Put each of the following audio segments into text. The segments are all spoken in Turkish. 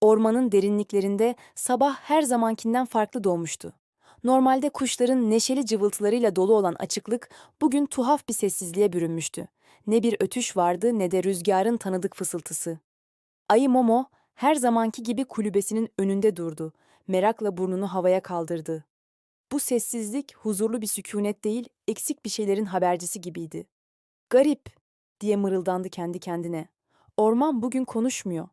Ormanın derinliklerinde sabah her zamankinden farklı doğmuştu. Normalde kuşların neşeli cıvıltılarıyla dolu olan açıklık bugün tuhaf bir sessizliğe bürünmüştü. Ne bir ötüş vardı ne de rüzgarın tanıdık fısıltısı. Ayı Momo her zamanki gibi kulübesinin önünde durdu. Merakla burnunu havaya kaldırdı. Bu sessizlik huzurlu bir sükunet değil, eksik bir şeylerin habercisi gibiydi. Garip, diye mırıldandı kendi kendine. Orman bugün konuşmuyor.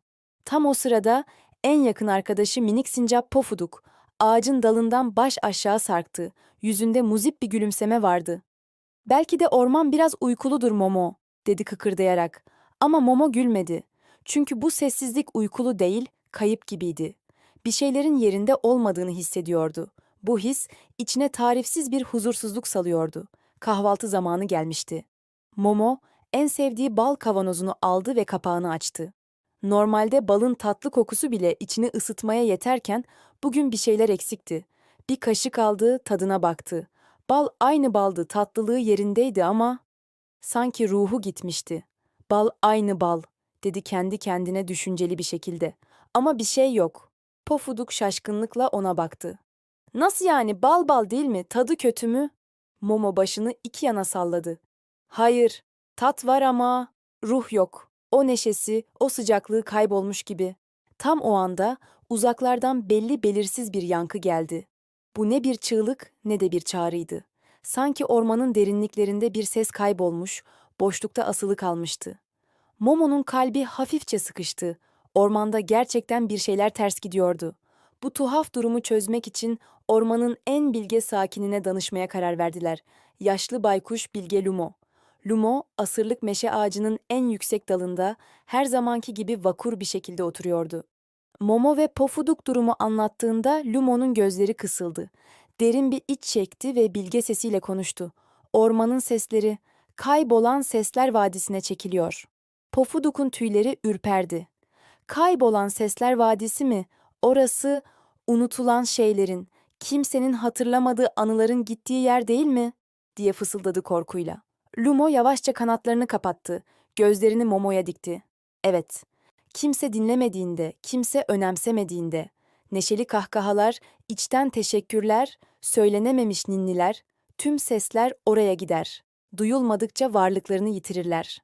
Tam o sırada en yakın arkadaşı minik sincap Pofuduk, ağacın dalından baş aşağı sarktı. Yüzünde muzip bir gülümseme vardı. Belki de orman biraz uykuludur Momo, dedi kıkırdayarak. Ama Momo gülmedi. Çünkü bu sessizlik uykulu değil, kayıp gibiydi. Bir şeylerin yerinde olmadığını hissediyordu. Bu his içine tarifsiz bir huzursuzluk salıyordu. Kahvaltı zamanı gelmişti. Momo en sevdiği bal kavanozunu aldı ve kapağını açtı. Normalde balın tatlı kokusu bile içini ısıtmaya yeterken bugün bir şeyler eksikti. Bir kaşık aldı, tadına baktı. Bal aynı baldı, tatlılığı yerindeydi ama sanki ruhu gitmişti. Bal aynı bal, dedi kendi kendine düşünceli bir şekilde. Ama bir şey yok. Pofuduk şaşkınlıkla ona baktı. Nasıl yani bal bal değil mi? Tadı kötü mü? Momo başını iki yana salladı. Hayır, tat var ama ruh yok. O neşesi, o sıcaklığı kaybolmuş gibi. Tam o anda uzaklardan belli belirsiz bir yankı geldi. Bu ne bir çığlık ne de bir çağrıydı. Sanki ormanın derinliklerinde bir ses kaybolmuş, boşlukta asılı kalmıştı. Momo'nun kalbi hafifçe sıkıştı. Ormanda gerçekten bir şeyler ters gidiyordu. Bu tuhaf durumu çözmek için ormanın en bilge sakinine danışmaya karar verdiler. Yaşlı baykuş Bilge Lumo. Lumo, asırlık meşe ağacının en yüksek dalında her zamanki gibi vakur bir şekilde oturuyordu. Momo ve Pofuduk durumu anlattığında Lumo'nun gözleri kısıldı. Derin bir iç çekti ve bilge sesiyle konuştu. Ormanın sesleri, kaybolan sesler vadisine çekiliyor. Pofuduk'un tüyleri ürperdi. Kaybolan sesler vadisi mi? Orası unutulan şeylerin, kimsenin hatırlamadığı anıların gittiği yer değil mi? diye fısıldadı korkuyla. Lumo yavaşça kanatlarını kapattı, gözlerini Momo'ya dikti. Evet, kimse dinlemediğinde, kimse önemsemediğinde, neşeli kahkahalar, içten teşekkürler, söylenememiş ninniler, tüm sesler oraya gider. Duyulmadıkça varlıklarını yitirirler.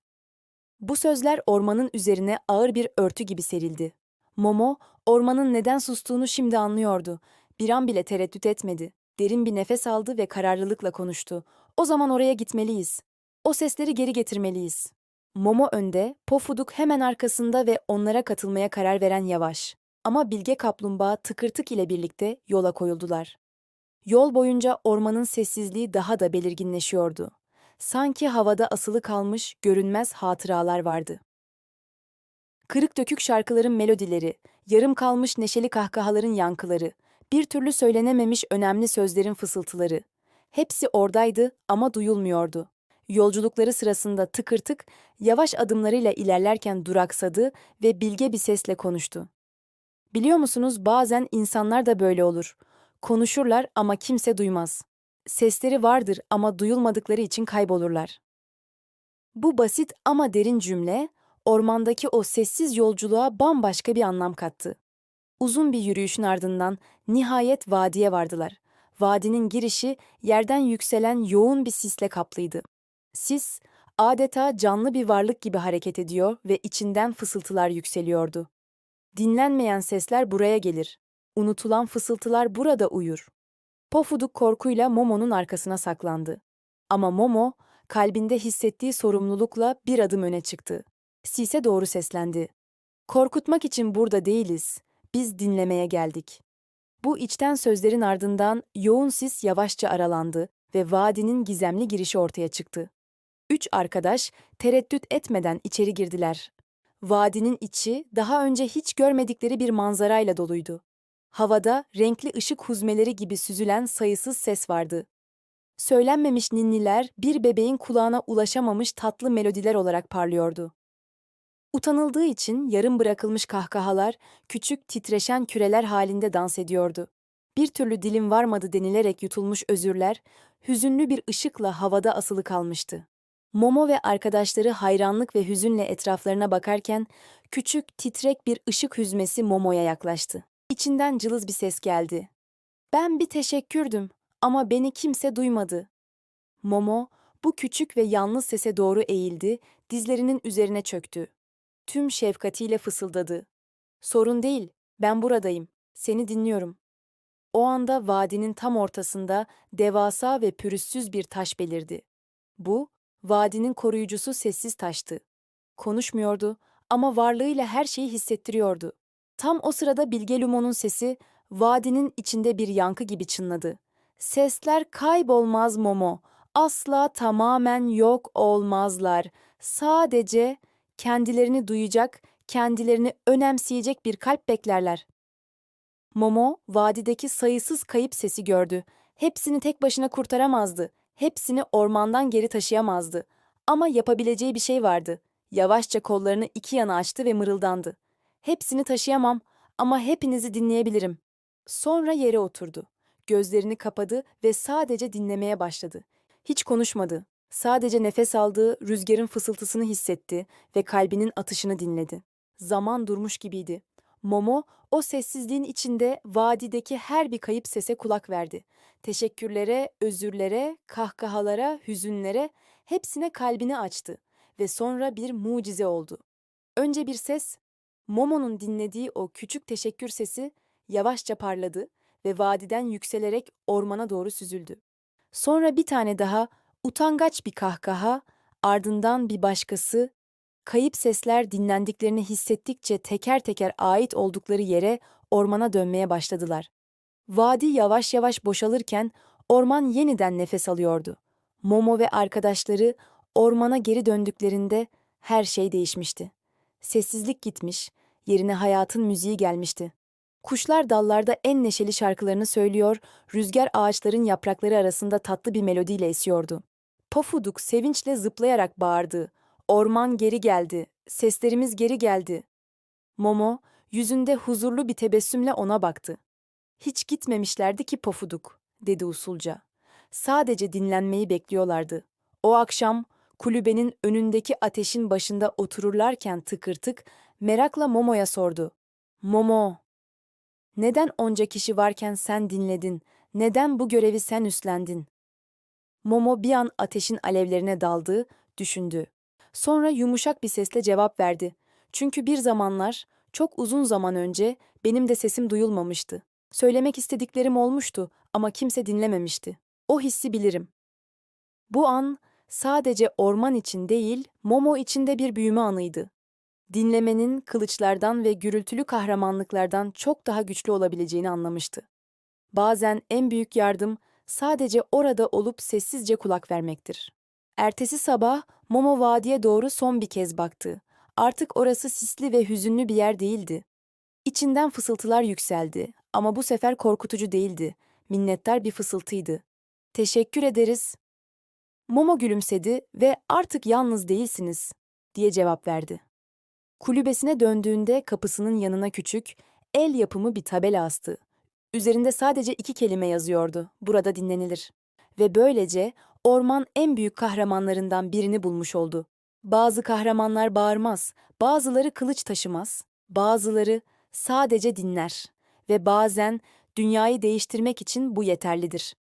Bu sözler ormanın üzerine ağır bir örtü gibi serildi. Momo, ormanın neden sustuğunu şimdi anlıyordu. Bir an bile tereddüt etmedi. Derin bir nefes aldı ve kararlılıkla konuştu. O zaman oraya gitmeliyiz. O sesleri geri getirmeliyiz. Momo önde, Pofuduk hemen arkasında ve onlara katılmaya karar veren Yavaş. Ama Bilge Kaplumbağa tıkırtık ile birlikte yola koyuldular. Yol boyunca ormanın sessizliği daha da belirginleşiyordu. Sanki havada asılı kalmış görünmez hatıralar vardı. Kırık dökük şarkıların melodileri, yarım kalmış neşeli kahkahaların yankıları, bir türlü söylenememiş önemli sözlerin fısıltıları. Hepsi oradaydı ama duyulmuyordu. Yolculukları sırasında tıkır tık, yavaş adımlarıyla ilerlerken duraksadı ve bilge bir sesle konuştu. Biliyor musunuz bazen insanlar da böyle olur. Konuşurlar ama kimse duymaz. Sesleri vardır ama duyulmadıkları için kaybolurlar. Bu basit ama derin cümle, ormandaki o sessiz yolculuğa bambaşka bir anlam kattı. Uzun bir yürüyüşün ardından nihayet vadiye vardılar. Vadinin girişi yerden yükselen yoğun bir sisle kaplıydı. Sis, adeta canlı bir varlık gibi hareket ediyor ve içinden fısıltılar yükseliyordu. Dinlenmeyen sesler buraya gelir. Unutulan fısıltılar burada uyur. Pofuduk korkuyla Momo'nun arkasına saklandı. Ama Momo, kalbinde hissettiği sorumlulukla bir adım öne çıktı. Sis'e doğru seslendi. Korkutmak için burada değiliz. Biz dinlemeye geldik. Bu içten sözlerin ardından yoğun sis yavaşça aralandı ve vadinin gizemli girişi ortaya çıktı. Üç arkadaş tereddüt etmeden içeri girdiler. Vadinin içi daha önce hiç görmedikleri bir manzarayla doluydu. Havada renkli ışık huzmeleri gibi süzülen sayısız ses vardı. Söylenmemiş ninniler bir bebeğin kulağına ulaşamamış tatlı melodiler olarak parlıyordu. Utanıldığı için yarım bırakılmış kahkahalar küçük titreşen küreler halinde dans ediyordu. Bir türlü dilim varmadı denilerek yutulmuş özürler hüzünlü bir ışıkla havada asılı kalmıştı. Momo ve arkadaşları hayranlık ve hüzünle etraflarına bakarken küçük, titrek bir ışık hüzmesi Momo'ya yaklaştı. İçinden cılız bir ses geldi. Ben bir teşekkürdüm ama beni kimse duymadı. Momo bu küçük ve yalnız sese doğru eğildi, dizlerinin üzerine çöktü. Tüm şefkatiyle fısıldadı. Sorun değil, ben buradayım, seni dinliyorum. O anda vadinin tam ortasında devasa ve pürüzsüz bir taş belirdi. Bu, vadinin koruyucusu sessiz taştı. Konuşmuyordu ama varlığıyla her şeyi hissettiriyordu. Tam o sırada Bilge Lumo'nun sesi vadinin içinde bir yankı gibi çınladı. Sesler kaybolmaz Momo, asla tamamen yok olmazlar. Sadece kendilerini duyacak, kendilerini önemseyecek bir kalp beklerler. Momo, vadideki sayısız kayıp sesi gördü. Hepsini tek başına kurtaramazdı. Hepsini ormandan geri taşıyamazdı. Ama yapabileceği bir şey vardı. Yavaşça kollarını iki yana açtı ve mırıldandı. Hepsini taşıyamam ama hepinizi dinleyebilirim. Sonra yere oturdu. Gözlerini kapadı ve sadece dinlemeye başladı. Hiç konuşmadı. Sadece nefes aldığı rüzgarın fısıltısını hissetti ve kalbinin atışını dinledi. Zaman durmuş gibiydi. Momo o sessizliğin içinde vadideki her bir kayıp sese kulak verdi. Teşekkürlere, özürlere, kahkahalara, hüzünlere hepsine kalbini açtı ve sonra bir mucize oldu. Önce bir ses, Momo'nun dinlediği o küçük teşekkür sesi yavaşça parladı ve vadiden yükselerek ormana doğru süzüldü. Sonra bir tane daha utangaç bir kahkaha, ardından bir başkası Kayıp sesler dinlendiklerini hissettikçe teker teker ait oldukları yere ormana dönmeye başladılar. Vadi yavaş yavaş boşalırken orman yeniden nefes alıyordu. Momo ve arkadaşları ormana geri döndüklerinde her şey değişmişti. Sessizlik gitmiş, yerine hayatın müziği gelmişti. Kuşlar dallarda en neşeli şarkılarını söylüyor, rüzgar ağaçların yaprakları arasında tatlı bir melodiyle esiyordu. Pofuduk sevinçle zıplayarak bağırdı. Orman geri geldi, seslerimiz geri geldi. Momo, yüzünde huzurlu bir tebessümle ona baktı. Hiç gitmemişlerdi ki Pofuduk, dedi usulca. Sadece dinlenmeyi bekliyorlardı. O akşam kulübenin önündeki ateşin başında otururlarken tıkırtık merakla Momo'ya sordu. Momo, neden onca kişi varken sen dinledin? Neden bu görevi sen üstlendin? Momo bir an ateşin alevlerine daldı, düşündü. Sonra yumuşak bir sesle cevap verdi. Çünkü bir zamanlar, çok uzun zaman önce benim de sesim duyulmamıştı. Söylemek istediklerim olmuştu ama kimse dinlememişti. O hissi bilirim. Bu an sadece orman için değil, Momo için de bir büyüme anıydı. Dinlemenin kılıçlardan ve gürültülü kahramanlıklardan çok daha güçlü olabileceğini anlamıştı. Bazen en büyük yardım sadece orada olup sessizce kulak vermektir. Ertesi sabah Momo vadiye doğru son bir kez baktı. Artık orası sisli ve hüzünlü bir yer değildi. İçinden fısıltılar yükseldi ama bu sefer korkutucu değildi. Minnettar bir fısıltıydı. Teşekkür ederiz. Momo gülümsedi ve artık yalnız değilsiniz diye cevap verdi. Kulübesine döndüğünde kapısının yanına küçük, el yapımı bir tabela astı. Üzerinde sadece iki kelime yazıyordu. Burada dinlenilir. Ve böylece orman en büyük kahramanlarından birini bulmuş oldu. Bazı kahramanlar bağırmaz, bazıları kılıç taşımaz, bazıları sadece dinler ve bazen dünyayı değiştirmek için bu yeterlidir.